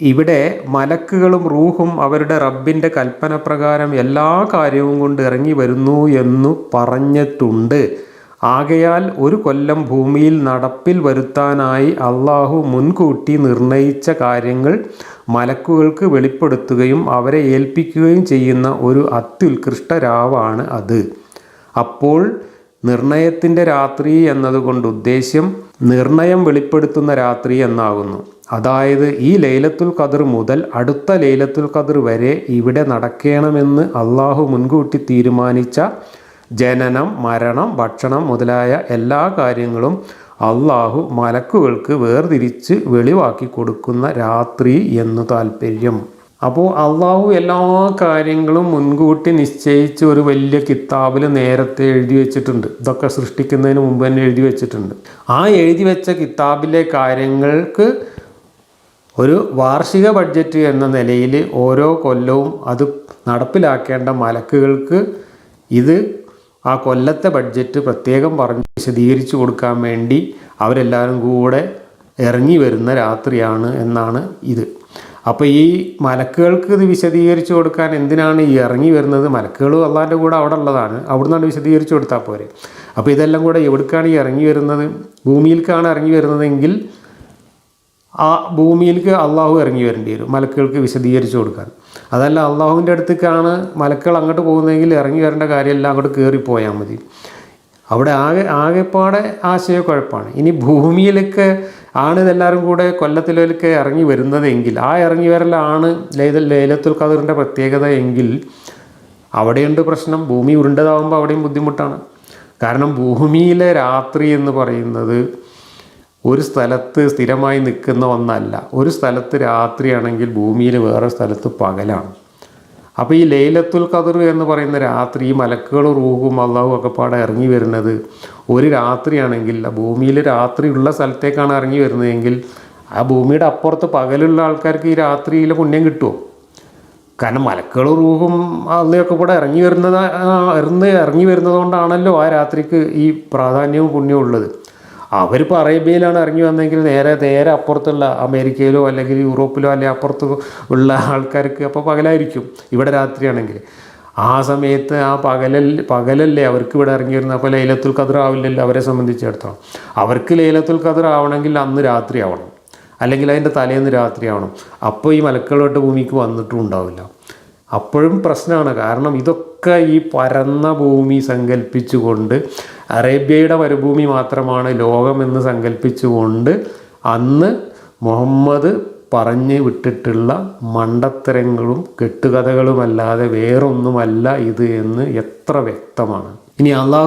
ഇവിടെ മലക്കുകളും റൂഹും അവരുടെ റബ്ബിന്റെ കൽപ്പന പ്രകാരം എല്ലാ കാര്യവും കൊണ്ട് ഇറങ്ങി വരുന്നു എന്നു പറഞ്ഞിട്ടുണ്ട്. ആകയാൽ ഒരു കൊല്ലം ഭൂമിയിൽ നടപ്പിൽ വരുത്താനായി അള്ളാഹു മുൻകൂട്ടി നിർണയിച്ച കാര്യങ്ങൾ മലക്കുകൾക്ക് വെളിപ്പെടുത്തുകയും അവരെ ഏൽപ്പിക്കുകയും ചെയ്യുന്ന ഒരു അത്യുത്കൃഷ്ട രാവാണ് അത്. അപ്പോൾ നിർണയത്തിന്റെ രാത്രി എന്നതുകൊണ്ട് ഉദ്ദേശ്യം നിർണയം വെളിപ്പെടുത്തുന്ന രാത്രി എന്നാകുന്നു. അതായത് ഈ ലൈലത്തുൽ ഖദർ മുതൽ അടുത്ത ലൈലത്തുൽ ഖദർ വരെ ഇവിടെ നടക്കണമെന്ന് അള്ളാഹു മുൻകൂട്ടി തീരുമാനിച്ച ജനനം മരണം ഭക്ഷണം മുതലായ എല്ലാ കാര്യങ്ങളും അള്ളാഹു മലക്കുകൾക്ക് വേർതിരിച്ച് വെളിവാക്കി കൊടുക്കുന്ന രാത്രി എന്നു താല്പര്യം അപ്പോൾ അള്ളാഹു എല്ലാ കാര്യങ്ങളും മുൻകൂട്ടി നിശ്ചയിച്ച് ഒരു വലിയ കിതാബിൽ നേരത്തെ എഴുതി വെച്ചിട്ടുണ്ട്. ഇതൊക്കെ സൃഷ്ടിക്കുന്നതിന് മുമ്പ് തന്നെ എഴുതി വെച്ചിട്ടുണ്ട്. ആ എഴുതി വെച്ച കിതാബിലെ കാര്യങ്ങൾക്ക് ഒരു വാർഷിക ബഡ്ജറ്റ് എന്ന നിലയിൽ ഓരോ കൊല്ലവും അത് നടപ്പിലാക്കേണ്ട മലക്കുകൾക്ക് ഇത് ആ കൊല്ലത്തെ ബഡ്ജറ്റ് പ്രത്യേകം പറഞ്ഞ് വിശദീകരിച്ചു കൊടുക്കാൻ വേണ്ടി അവരെല്ലാവരും കൂടെ ഇറങ്ങി വരുന്ന രാത്രിയാണ് എന്നാണ് ഇത്. അപ്പോൾ ഈ മലക്കുകൾക്ക് ഇത് വിശദീകരിച്ചു കൊടുക്കാൻ എന്തിനാണ് ഈ ഇറങ്ങി വരുന്നത്? മലക്കുകൾ അള്ളാന്റെ കൂടെ അവിടെ ഉള്ളതാണ്. അവിടുന്നാണ് വിശദീകരിച്ചു കൊടുത്താൽ പോരെ. അപ്പോൾ ഇതെല്ലാം കൂടെ എവിടേക്കാണ് ഈ ഇറങ്ങി വരുന്നത്? ഭൂമിയിലേക്കാണ് ഇറങ്ങി വരുന്നതെങ്കിൽ ആ ഭൂമിയിലേക്ക് അള്ളാഹു ഇറങ്ങി വരേണ്ടി വരും മലക്കുകൾക്ക് വിശദീകരിച്ചു കൊടുക്കാൻ. അതല്ല അള്ളാഹുവിന്റെ അടുത്തേക്കാണ് മലക്കൾ അങ്ങോട്ട് പോകുന്നതെങ്കിൽ ഇറങ്ങി വരേണ്ട കാര്യമെല്ലാം അങ്ങോട്ട് കയറിപ്പോയാൽ മതി. അവിടെ ആകെ ആകെപ്പാടെ ആശയക്കുഴപ്പമാണ് ഇനി ഭൂമിയിലേക്ക് ആണ് ഇതെല്ലാവരും കൂടെ കൊല്ലത്തിലേക്ക് ഇറങ്ങി വരുന്നതെങ്കിൽ ആ ഇറങ്ങി വരലാണ് ലൈല ലൈലത്തുൽ ഖദറിന്റെ പ്രത്യേകത എങ്കിൽ അവിടെയുണ്ട് പ്രശ്നം. ഭൂമി ഉരുണ്ടതാവുമ്പോൾ അവിടെയും ബുദ്ധിമുട്ടാണ്. കാരണം ഭൂമിയിലെ രാത്രി എന്ന് പറയുന്നത് ഒരു സ്ഥലത്ത് സ്ഥിരമായി നിൽക്കുന്ന ഒന്നല്ല ഒരു സ്ഥലത്ത് രാത്രിയാണെങ്കിൽ ഭൂമിയിൽ വേറെ സ്ഥലത്ത് പകലാണ്. അപ്പോൾ ഈ ലൈലത്തുൽ ഖദർ എന്ന് പറയുന്ന രാത്രി ഈ മലക്കുകളും റൂഹും അള്ളാഹും ഒക്കെ പാടെ ഇറങ്ങി വരുന്നത്. ഒരു രാത്രിയാണെങ്കിൽ ഭൂമിയിൽ രാത്രിയുള്ള സ്ഥലത്തേക്കാണ് ഇറങ്ങി വരുന്നതെങ്കിൽ ആ ഭൂമിയുടെ അപ്പുറത്ത് പകലുള്ള ആൾക്കാർക്ക് ഈ രാത്രിയിലെ പുണ്യം കിട്ടുമോ കാരണം മലക്കുകളും റൂഹും അള്ളയൊക്കെ കൂടെ ഇറങ്ങി വരുന്നത് ഇറന്ന് ഇറങ്ങി വരുന്നത് കൊണ്ടാണല്ലോ ആ രാത്രിക്ക് ഈ പ്രാധാന്യവും പുണ്യവും ഉള്ളത്. അവരിപ്പോൾ അറേബ്യയിലാണ് ഇറങ്ങി വന്നെങ്കിൽ നേരെ നേരെ അപ്പുറത്തുള്ള അമേരിക്കയിലോ അല്ലെങ്കിൽ യൂറോപ്പിലോ അല്ലെങ്കിൽ അപ്പുറത്ത് ഉള്ള ആൾക്കാർക്ക് അപ്പോൾ പകലായിരിക്കും ഇവിടെ രാത്രിയാണെങ്കിൽ. ആ സമയത്ത് ആ പകലൽ പകലല്ലേ അവർക്ക് ഇവിടെ ഇറങ്ങി വരുന്നത് അപ്പോൾ ലൈലത്തുൽ ഖദർ ആവില്ലല്ലോ അവരെ സംബന്ധിച്ചിടത്തോളം. അവർക്ക് ലൈലത്തുൽ ഖദർ ആവണമെങ്കിൽ അന്ന് രാത്രി ആവണം. അല്ലെങ്കിൽ അതിന്റെ തലേന്ന് രാത്രി ആവണം. അപ്പോൾ ഈ മലക്കളോട്ട് ഭൂമിക്ക് വന്നിട്ടും ഉണ്ടാവില്ല. അപ്പോഴും പ്രശ്നമാണ്. കാരണം ഇതൊക്കെ ഈ പരന്ന ഭൂമി സങ്കല്പിച്ചുകൊണ്ട് അറേബ്യയുടെ മരുഭൂമി മാത്രമാണ് ലോകമെന്ന് സങ്കല്പിച്ചുകൊണ്ട് അന്ന് മുഹമ്മദ് പറഞ്ഞു വിട്ടിട്ടുള്ള മണ്ടത്തരങ്ങളും കെട്ടുകഥകളുമല്ലാതെ വേറൊന്നുമല്ല ഇത് എന്ന് എത്ര വ്യക്തമാണ്. ഇനി അള്ളാഹു